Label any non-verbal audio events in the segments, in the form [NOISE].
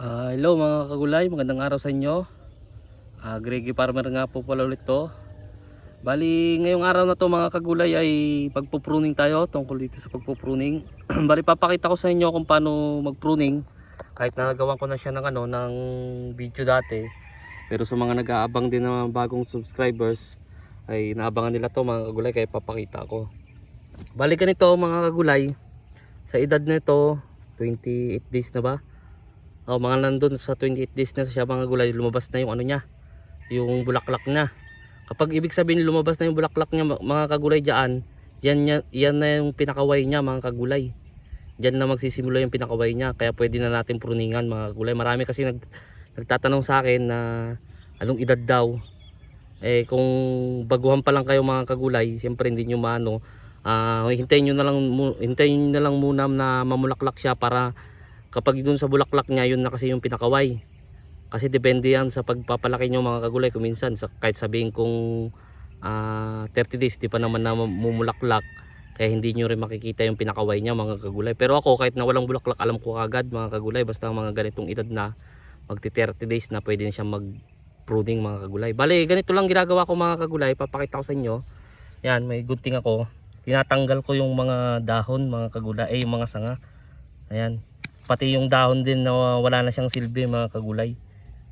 Ah, hello mga kagulay, magandang araw sa inyo. Ah, Greggy Farmer nga po pala ulit to. Bali, ngayong araw na to mga kagulay ay pagpupruning tayo tungkol dito sa pagpupruning. [CLEARS THROAT] Bali, papakita ko sa inyo kung paano magpruning. Kahit nagawa ko na siya ng, ano, ng video dati. Pero sa mga nag-aabang din ng bagong subscribers, ay naabangan nila to mga kagulay kaya papakita ko. Bali ganito mga kagulay, sa edad nito, 28 days na ba? O mga nandun sa 28 days na siya mga gulay, lumabas na yung ano niya, yung bulaklak niya. Kapag ibig sabihin lumabas na yung bulaklak niya mga kagulay diyan, yan, yan, na yung pinakaway niya mga kagulay. Diyan na magsisimula yung pinakaway niya, kaya pwede na natin pruningan mga kagulay. Marami kasi nag, nagtatanong sa akin na anong edad daw. Eh kung baguhan pa lang kayo mga kagulay, siyempre hindi nyo maano, ah hintayin nyo na lang hintayin nyo na lang muna na mamulaklak siya para kapag dun sa bulaklak niya yun na kasi yung pinakaway. Kasi depende yan sa pagpapalaki nyo mga kagulay. Kung minsan sa, kahit sabihin kung ah 30 days di pa naman na mumulaklak kaya hindi nyo rin makikita yung pinakaway niya mga kagulay. Pero ako kahit na walang bulaklak alam ko kagad mga kagulay. Basta mga ganitong edad na magti 30 days na pwede na siya mag pruning mga kagulay. Bali ganito lang ginagawa ko mga kagulay. Papakita ko sa inyo. Yan may gunting ako. Tinatanggal ko yung mga dahon mga kagulay eh yung mga sanga. Ayan pati yung dahon din na wala na siyang silbi mga kagulay.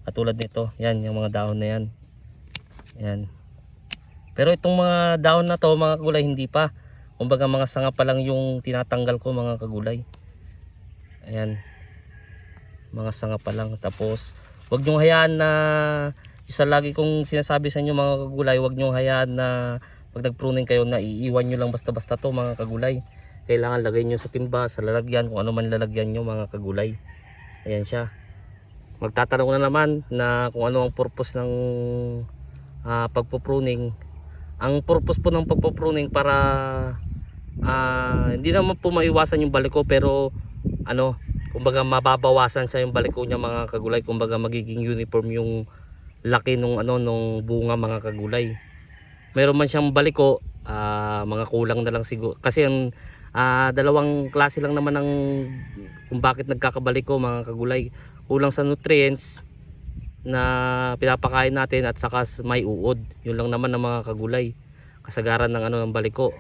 Katulad nito. Yan yung mga dahon na yan. Yan. Pero itong mga dahon na to mga kagulay hindi pa. Kumbaga mga sanga pa lang yung tinatanggal ko mga kagulay. Ayan. Mga sanga pa lang. Tapos wag nyong hayaan na isa lagi kong sinasabi sa inyo mga kagulay wag nyong hayaan na pag nagpruning kayo na iiwan nyo lang basta basta to mga kagulay kailangan lagay nyo sa timba, sa lalagyan, kung ano man lalagyan nyo mga kagulay. Ayan siya. Magtatanong na naman na kung ano ang purpose ng ah, pagpupruning. Ang purpose po ng pagpupruning para ah, hindi naman po maiwasan yung baliko pero ano, kumbaga mababawasan sa yung baliko niya mga kagulay, kumbaga magiging uniform yung laki nung ano nung bunga mga kagulay. Meron man siyang baliko, ah, mga kulang na lang siguro kasi ang Ah, dalawang klase lang naman ng kung bakit nagkakabalik ko mga kagulay. Kulang sa nutrients na pinapakain natin at saka may uod. Yun lang naman ng mga kagulay. Kasagaran ng ano ng baliko.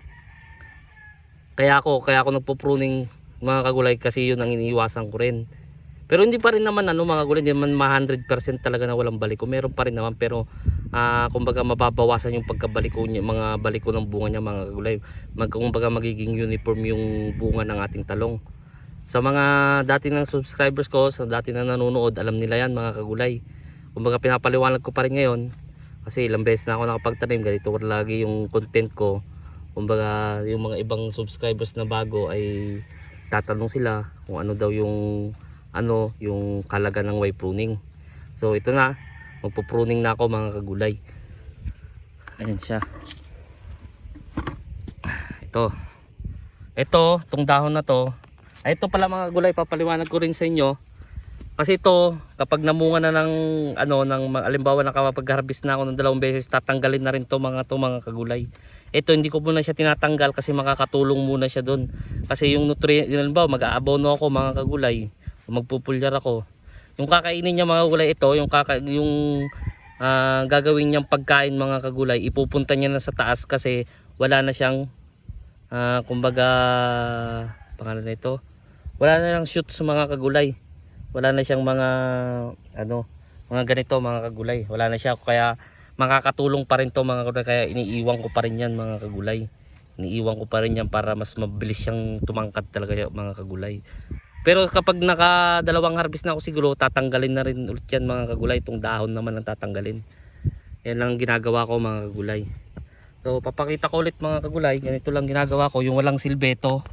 Kaya ako, kaya ako nagpo-pruning mga kagulay kasi yun ang iniiwasan ko rin. Pero hindi pa rin naman ano mga kagulay, hindi naman ma 100% talaga na walang baliko. Meron pa rin naman pero ah kumbaga mababawasan yung pagkabaliko niya, mga baliko ng bunga niya mga kagulay. Mag, kumbaga magiging uniform yung bunga ng ating talong. Sa mga dati ng subscribers ko, sa dati na nanonood, alam nila yan mga kagulay. Kumbaga pinapaliwanag ko pa rin ngayon kasi ilang beses na ako nakapagtanim, ganito lagi yung content ko. Kumbaga yung mga ibang subscribers na bago ay tatanong sila kung ano daw yung ano yung kalaga ng way pruning. So ito na, magpo-pruning na ako mga kagulay. Ayan siya. Ito. Ito, itong dahon na to. Ay, ito pala mga gulay, papaliwanag ko rin sa inyo. Kasi ito, kapag namunga na ng ano ng alimbawa nakapag-harvest na ako ng dalawang beses, tatanggalin na rin to mga to mga kagulay. Ito hindi ko muna siya tinatanggal kasi makakatulong muna siya doon. Kasi yung nutrient, halimbawa mag-aabono ako mga kagulay, magpupulyar ako. Yung kakainin niya mga kagulay ito, yung kaka yung ah, gagawin niyang pagkain mga kagulay, ipupunta niya na sa taas kasi wala na siyang ah, kumbaga pangalan nito. Wala na lang shoot sa mga kagulay. Wala na siyang mga ano, mga ganito mga kagulay. Wala na siya kaya makakatulong pa rin to mga kagulay kaya iniiwan ko pa rin yan mga kagulay. Iniiwan ko pa rin yan para mas mabilis siyang tumangkad talaga yung mga kagulay. Pero kapag naka dalawang harvest na ako siguro tatanggalin na rin ulit yan mga kagulay. Itong dahon naman ang tatanggalin. Yan lang ang ginagawa ko mga kagulay. So papakita ko ulit mga kagulay. Ganito lang ginagawa ko. Yung walang silbeto.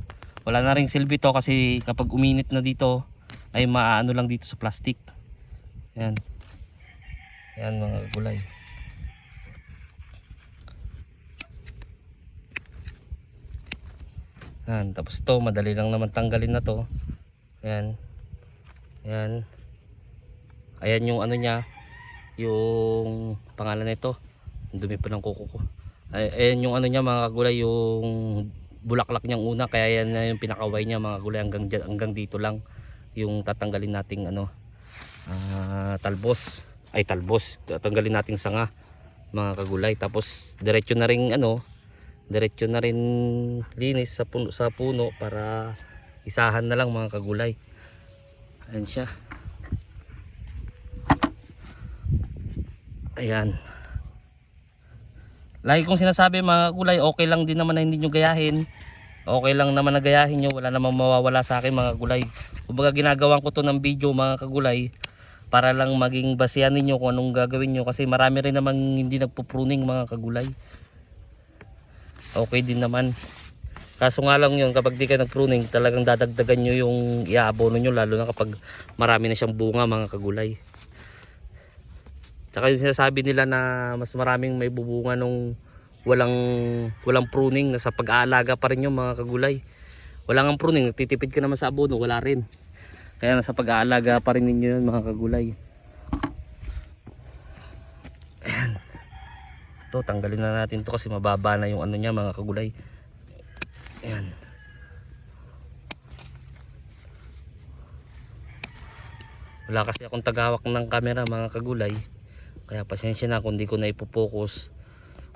Wala na ring silbi to kasi kapag uminit na dito ay maano lang dito sa plastic. Yan. Yan mga kagulay. Yan. Tapos to madali lang naman tanggalin na to. Yan. Yan. Ayan yung ano niya. Yung pangalan nito. Dumi pa ng kuko ko. Ay, ayan yung ano niya mga kagulay. Yung bulaklak niyang una. Kaya yan na yung pinakaway niya mga kagulay. Hanggang, hanggang dito lang. Yung tatanggalin nating ano. ah, talbos ay talbos tatanggalin nating sanga mga kagulay tapos diretso na rin ano diretso na rin linis sa puno, sa puno para isahan na lang mga kagulay. Ayan siya. Ayan. Lagi kong sinasabi mga kagulay okay lang din naman na hindi nyo gayahin. Okay lang naman na gayahin nyo. Wala namang mawawala sa akin mga kagulay. Kumbaga ginagawan ko to ng video mga kagulay para lang maging basihan ninyo kung anong gagawin nyo. Kasi marami rin namang hindi nagpo-pruning mga kagulay. Okay din naman kaso nga lang yun kapag di ka nag-pruning talagang dadagdagan nyo yung iaabono nyo lalo na kapag marami na siyang bunga mga kagulay tsaka yung sinasabi nila na mas maraming may bubunga nung walang walang pruning nasa pag-aalaga pa rin yung mga kagulay wala nga pruning nagtitipid ka naman sa abono wala rin kaya nasa pag-aalaga pa rin ninyo yun mga kagulay. Ayan. Ito, tanggalin na natin to kasi mababa na yung ano niya mga kagulay. Ayan. Wala kasi akong tagawak ng camera mga kagulay. Kaya pasensya na kung di ko na ipopokus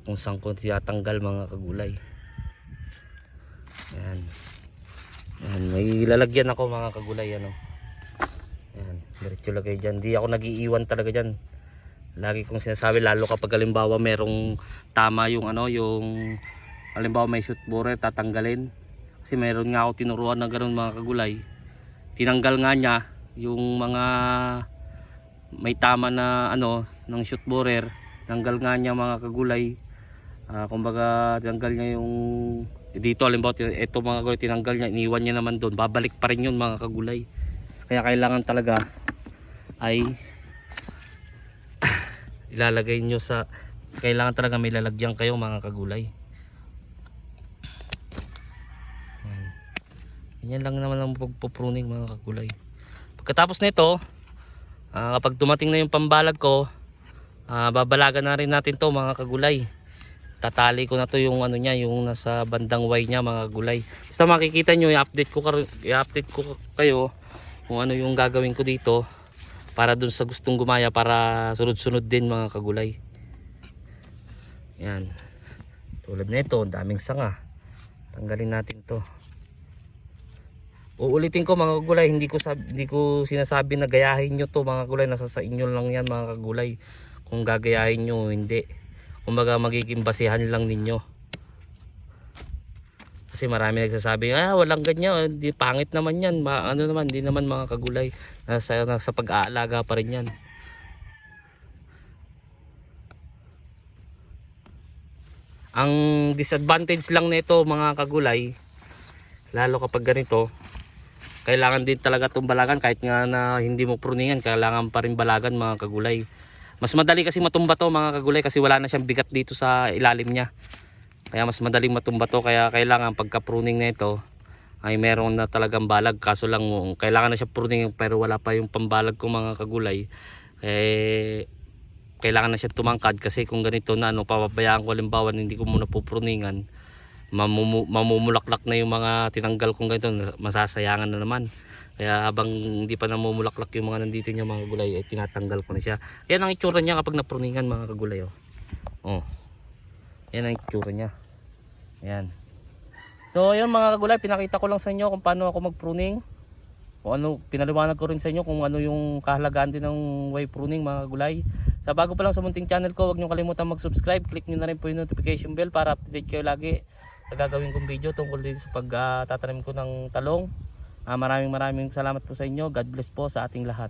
kung saan ko tinatanggal mga kagulay. Ayan. Ayan, may lalagyan ako mga kagulay ano. Ayan, diretso lagay dyan. Di ako nagiiwan talaga dyan. Lagi kong sinasabi lalo kapag halimbawa merong tama yung ano, yung halimbawa may shoot borer tatanggalin. Kasi meron nga ako tinuruan na ganun mga kagulay. Tinanggal nga niya yung mga may tama na ano ng shoot borer. Tanggal nga niya mga kagulay. Ah, kumbaga tinanggal niya yung dito halimbawa ito mga kagulay tinanggal niya iniwan niya naman doon babalik pa rin yun mga kagulay kaya kailangan talaga ay [COUGHS] ilalagay nyo sa kailangan talaga may lalagyan kayo mga kagulay Ganyan lang naman ang pagpupruning mga kagulay. Pagkatapos nito ah, kapag dumating na yung pambalag ko ah, babalagan na rin natin to mga kagulay. Tatali ko na to yung ano niya yung nasa bandang Y niya mga gulay basta makikita nyo i-update ko, i-update ko kayo kung ano yung gagawin ko dito para dun sa gustong gumaya para sunod-sunod din mga kagulay. Yan. Tulad nito daming sanga. Tanggalin natin to uulitin ko mga kagulay hindi ko sab hindi ko sinasabi na gayahin nyo to mga kagulay. Nasa sa inyo lang yan mga kagulay. Kung gagayahin nyo o hindi. Kumbaga magiging basihan lang ninyo. Kasi marami nagsasabi ah walang ganyan. Di pangit naman yan. Ma, ano naman di naman mga kagulay. Nasa, nasa pag-aalaga pa rin yan. Ang disadvantage lang nito mga kagulay lalo kapag ganito kailangan din talaga itong balagan kahit nga na hindi mo pruningan kailangan pa rin balagan mga kagulay. Mas madali kasi matumba to mga kagulay kasi wala na siyang bigat dito sa ilalim niya. Kaya mas madaling matumba to kaya kailangan pagka pruning na ito ay meron na talagang balag. Kaso lang kailangan na siya pruning pero wala pa yung pambalag ko mga kagulay. Eh kailangan na siya tumangkad kasi kung ganito na ano papabayaan ko halimbawa hindi ko muna pupruningan mamumu, mamumulaklak na yung mga tinanggal kong ganito. Masasayangan na naman. Kaya habang hindi pa namumulaklak yung mga nandito niya mga gulay ay tinatanggal ko na siya. Yan ang itsura niya kapag napruningan mga kagulay oh. oh. yan ang itsura niya. Yan so yun mga kagulay pinakita ko lang sa inyo kung paano ako magpruning. Kung ano pinaliwanag ko rin sa inyo kung ano yung kahalagaan din ng way pruning mga kagulay. Sa bago pa lang sa munting channel ko huwag niyo kalimutan mag-subscribe. Click niyo na rin po yung notification bell para update kayo lagi gagawin kong video tungkol din sa pagtatanim ko ng talong Ah, maraming maraming salamat po sa inyo. God bless po sa ating lahat.